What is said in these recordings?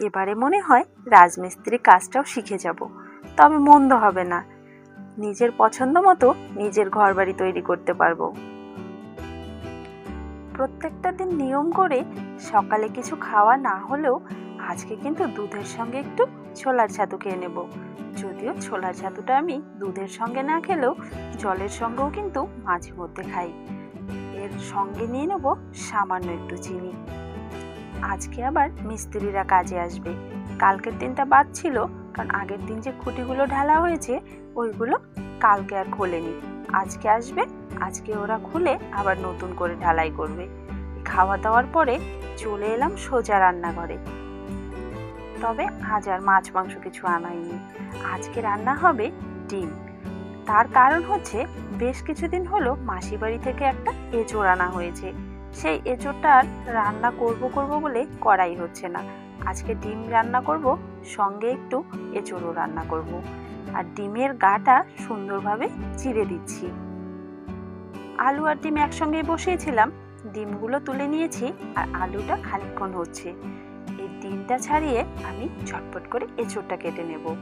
এবারে মনে হয় রাজমিস্ত্রি কাজটাও শিখে যাব। তবে মন্দ হবে না। নিজের পছন্দ মতো নিজের ঘর বাড়ি তৈরি করতে পারব। প্রত্যেকটা দিন নিয়ম করে সকালে কিছু খাওয়া না হলেও আজকে কিন্তু দুধের সঙ্গে একটু ছোলার ছাতু খেয়ে নেব। যদিও ছোলার ছাতুটা আমি দুধের সঙ্গে না খেলেও জলের সঙ্গেও কিন্তু মাঝে মধ্যে খাই। এর সঙ্গে নিয়ে নেব সামান্য একটু চিনি। আজকে আবার মিস্ত্রিরা কাজে আসবে। কালকের দিনটা বাদ ছিল, কারণ আগের দিন যে খুঁটিগুলো ঢালা হয়েছে, ওইগুলো কালকে আর খোলেনি। আজকে আসবে, আজকে ওরা খুলে আবার নতুন করে ঢালাই করবে। খাওয়া দাওয়ার পরে চলে এলাম সোজা রান্নাঘরে। তবে আজ আর মাছ মাংস কিছু আনাইনি। আজকে রান্না হবে ডিম। তার কারণ হচ্ছে, বেশ কিছুদিন হলো মাসি বাড়ি থেকে একটা এঁচোড় আনা হয়েছে। সেই এঁচোড়টা রান্না করব করব বলে করাই হচ্ছে না। আজকে ডিম রান্না করব, সঙ্গে একটু এঁচোড়ও রান্না করব। আর ডিমের গাটা সুন্দরভাবে চিড়ে দিচ্ছি। আলু আর ডিম একসঙ্গে বসিয়েছিলাম, ডিমগুলো তুলে নিয়েছি আর আলুটা খানিকক্ষণ হচ্ছে। এই ডিমটা ছাড়িয়ে আমি ঝটপট করে এঁচোড়টা কেটে নেব।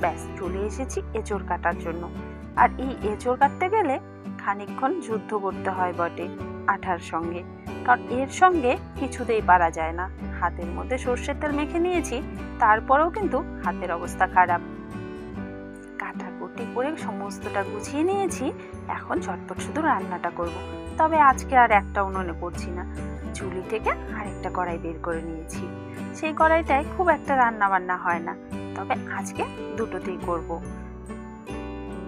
ব্যাস, চলে এসেছি এঁচোড় কাটার জন্য। আর এই এঁচোড় কাটতে গেলে খানিকক্ষণ যুদ্ধ করতে হয় বটে। আঠার সঙ্গে। কারণ এর সঙ্গে কিছুতেই পারা যায় না। হাতের মধ্যে সর্ষের তেল মেখে নিয়েছি, তারপরেও কিন্তু হাতের অবস্থা খারাপ। কাটাকুটি করে সমস্তটা গুছিয়ে নিয়েছি, এখন ঝটপট শুধু রান্নাটা করব। তবে আজকে আর একটা উনুনে করছি না। চুলি থেকে আরেকটা কড়াই বের করে নিয়েছি। সেই কড়াইটায় খুব একটা রান্না বান্না হয় না। তবে আজকে দুটোতেই করব।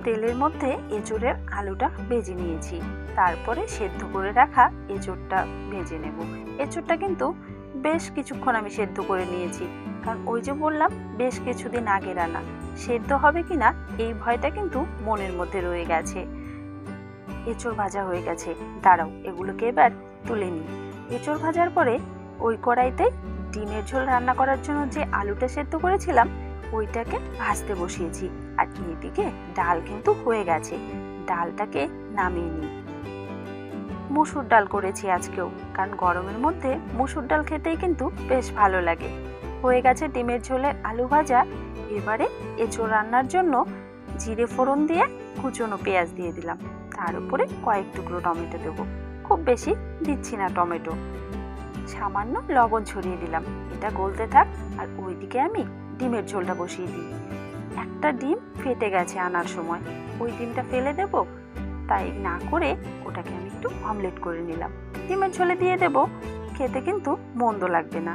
তেলের মধ্যে এঁচোড়ের আলুটা ভেজে নিয়েছি। তারপরে সেদ্ধ করে রাখা এঁচোড়টা ভেজে নেব। এঁচোড়টা কিন্তু বেশ কিছুক্ষণ আমি সেদ্ধ করে নিয়েছি। কারণ ওই যে বললাম, বেশ কিছুদিন আগে রান্না। সেদ্ধ হবে কিনা, এই ভয়টা কিন্তু মনের মধ্যে রয়ে গেছে। এঁচড় ভাজা হয়ে গেছে। দাঁড়াও, এগুলোকে এবার তুলে নিই। এঁচড় ভাজার পরে ওই কড়াইতে ডিমের ঝোল রান্না করার জন্য যে আলুটা সেদ্ধ করেছিলাম, ওইটাকে ভাজতে বসিয়েছি। আর এদিকে ডাল কিন্তু হয়ে গেছে। ডালটাকে নামিয়ে নিই। মুসুর ডাল করেছি আজকেও, কারণ গরমের মধ্যে মুসুর ডাল খেতেই কিন্তু বেশ ভালো লাগে। হয়ে গেছে ডিমের ঝোলের আলু ভাজা। এবারে এঁচড় রান্নার জন্য জিরে ফোড়ন দিয়ে কুচনো পেঁয়াজ দিয়ে দিলাম। তার উপরে কয়েক টুকরো টমেটো দেবো। খুব বেশি দিচ্ছি না টমেটো। সামান্য লবণ ছড়িয়ে দিলাম। এটা গলতে থাক আর ওইদিকে আমি ডিমের ঝোলটা বসিয়ে দিই। একটা ডিম ফেটে গেছে আনার সময়। ওই ডিমটা ফেলে দেব, তাই না করে ওটাকে আমি একটু অমলেট করে নিলাম। ডিমের ঝোলে দিয়ে দেব, খেতে কিন্তু মন্দ লাগবে না।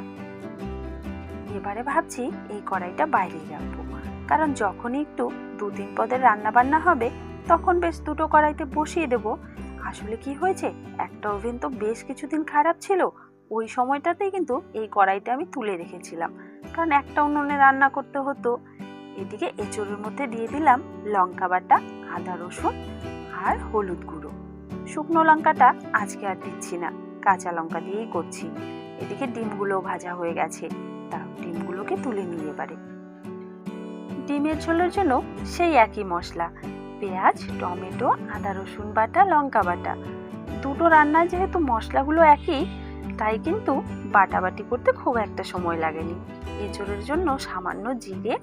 এবারে ভাবছি এই কড়াইটা বাইরে রাখব, কারণ যখনই একটু দু তিন পদের রান্না বান্না হবে, তখন বেশ দুটো কড়াইতে বসিয়ে দেব। আসলে কি হয়েছে, একটা ওভেন তো বেশ কিছুদিন খারাপ ছিল, ওই সময়টাতেই কিন্তু এই কড়াইটা আমি তুলে রেখেছিলাম। কারণ একটা উনুনে রান্না করতে হতো এদিকে এঁচড়ের মধ্যে দিয়ে দিলাম লঙ্কা বাটা, আদা রসুন আর হলুদ গুঁড়ো। শুকনো লঙ্কাটা আজকে আর দিচ্ছি না, কাঁচা লঙ্কা দিয়েই করছি। এদিকে ডিমগুলো ভাজা হয়ে গেছে, তা ডিমগুলোকে তুলে নিয়ে এবারে। ডিমের ঝোলের জন্য সেই একই মশলা, পেঁয়াজ, টমেটো, আদা রসুন বাটা, লঙ্কা বাটা। দুটো রান্নায় যেহেতু মশলাগুলো একই, তাই কিন্তু বাটাবাটি করতে খুব একটা সময় লাগেনি। এঁচড়ের জন্য সামান্য জিরে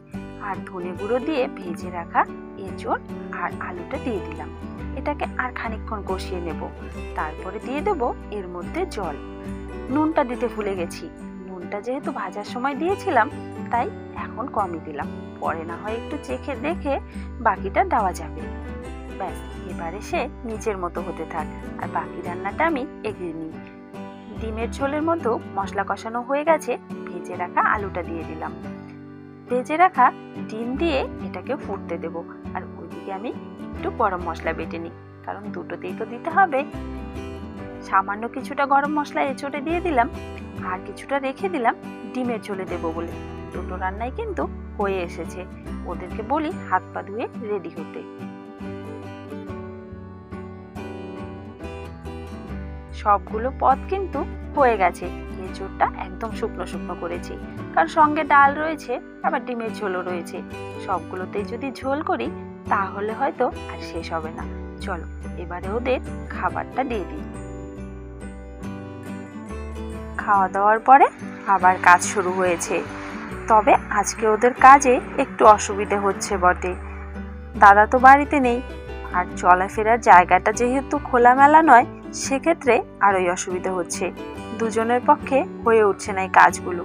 আর ধনে গুঁড়ো দিয়ে ভেজে রাখা এঁচড় আর আলুটা দিয়ে দিলাম। এটাকে আর খানিকক্ষণ কষিয়ে নেব। তারপরে দিয়ে দেব এর মধ্যে জল। নুনটা দিতে ভুলে গেছি। নুনটা যেহেতু ভাজার সময় দিয়েছিলাম, তাই এখন কমই দিলাম। পরে না হয় একটু চেখে দেখে বাকিটা দেওয়া যাবে। ব্যাস, এবারে সে নিচের মতো হতে থাক। আর বাকি রান্নাটা আমি এগিয়ে নিই। ডিমের ঝোলের মতো মশলা কষানো হয়ে গেছে, ভেজে রাখা আলুটা দিয়ে দিলাম। ভেজে রাখা ডিম দিয়ে এটাকে ফুটতে দেব। আর ওইদিকে আমি একটু গরম মশলা বেটে নিই, কারণ দুটোতেই তো দিতে হবে। সামান্য কিছুটা গরম মশলা এঁচড়ে দিয়ে দিলাম, আর কিছুটা রেখে দিলাম ডিমের ঝোলে দেবো বলে। দুটো রান্নাই কিন্তু হয়ে এসেছে, ওদেরকে বলি হাত পা ধুয়ে রেডি হতে। সবগুলো পদ কিন্তু হয়ে গেছে। এঁচোড়টা একদম শুকনো শুকনো করেছি। কারণ সঙ্গে ডাল রয়েছে, আবার ডিমের ঝোলও রয়েছে। সবগুলোতেই যদি ঝোল করি, তাহলে হয়তো আর শেষ হবে না। চলো, এবারে ওদের খাবারটা দিয়ে দিই। খাওয়া দাওয়ার পরে আবার কাজ শুরু হয়েছে। তবে আজকে ওদের কাজে একটু অসুবিধে হচ্ছে বটে। দাদা তো বাড়িতে নেই, আর চলাফেরার জায়গাটা যেহেতু খোলামেলা নয়, সেক্ষেত্রে আরোই অসুবিধা হচ্ছে। দুজনের পক্ষে হয়ে উঠছে না এই কাজগুলো।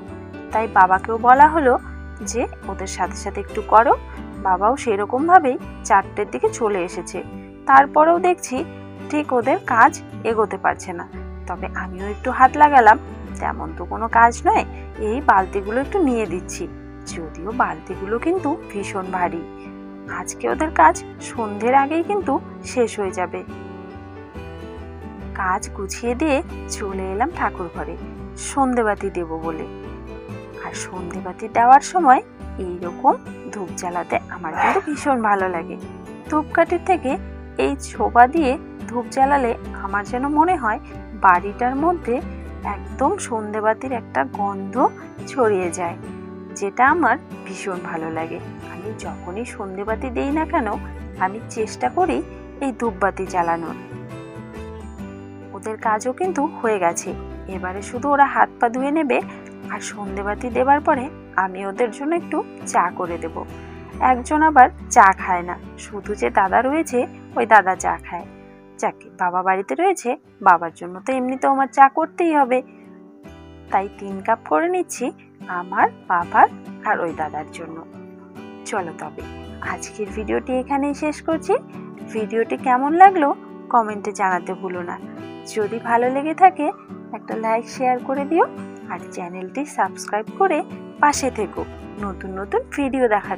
তাই বাবাকেও বলা হলো যে, ওদের সাথে সাথে একটু করো। বাবাও সেরকমভাবেই চারটের দিকে চলে এসেছে। তারপরেও দেখছি ঠিক ওদের কাজ এগোতে পারছে না। তবে আমিও একটু হাত লাগালাম। তেমন তো কোনো কাজ নয়। এই বালতিগুলো একটু নিয়ে দিচ্ছি। যদিও বালতিগুলো কিন্তু ভীষণ ভারী। আজকে ওদের কাজ সন্ধ্যের আগেই কিন্তু শেষ হয়ে যাবে। কাজ গুছিয়ে দিয়ে চলে এলাম ঠাকুর ঘরে। সন্ধেবাতি দেব বলে। আর সন্ধেবাতি দেওয়ার সময় এইরকম ধূপ জ্বালাতে আমার কিন্তু ভীষণ ভালো লাগে। ধূপকাঠির থেকে এই ছোবা দিয়ে ধূপ জ্বালালে আমার যেন মনে হয় বাড়িটার মধ্যে একদম সন্ধেবাতির একটা গন্ধ ছড়িয়ে যায়, যেটা আমার ভীষণ ভালো লাগে। আমি যখনই সন্ধেবাতি দেই না কেন, আমি চেষ্টা করি এই ধূপবাতি জ্বালানোর। ওদের কাজও কিন্তু হয়ে গেছে। এবারে শুধু ওরা হাত পা ধুয়ে নেবে আর সন্ধেবাতি দেবার পরে আমি ওদের জন্য একটু চা করে দেব। একজন আবার চা খায় না, শুধু যে দাদা রয়েছে, ওই দাদা চা খায়। যাকে, বাবা বাড়িতে রয়েছে, বাবার জন্য তো এমনিতেও আমার চা করতেই হবে। তাই তিন কাপ করে নিচ্ছি আমার, বাবার আর ওই দাদার জন্য। চলো তবে, আজকের ভিডিওটি এখানেই শেষ করছি। ভিডিওটি কেমন লাগল কমেন্টে জানাতে ভুলো না। যদি ভালো লেগে থাকে, একটা লাইক শেয়ার করে দিও আর চ্যানেলটি সাবস্ক্রাইব করে পাশে থেকো। নতুন নতুন ভিডিও দেখার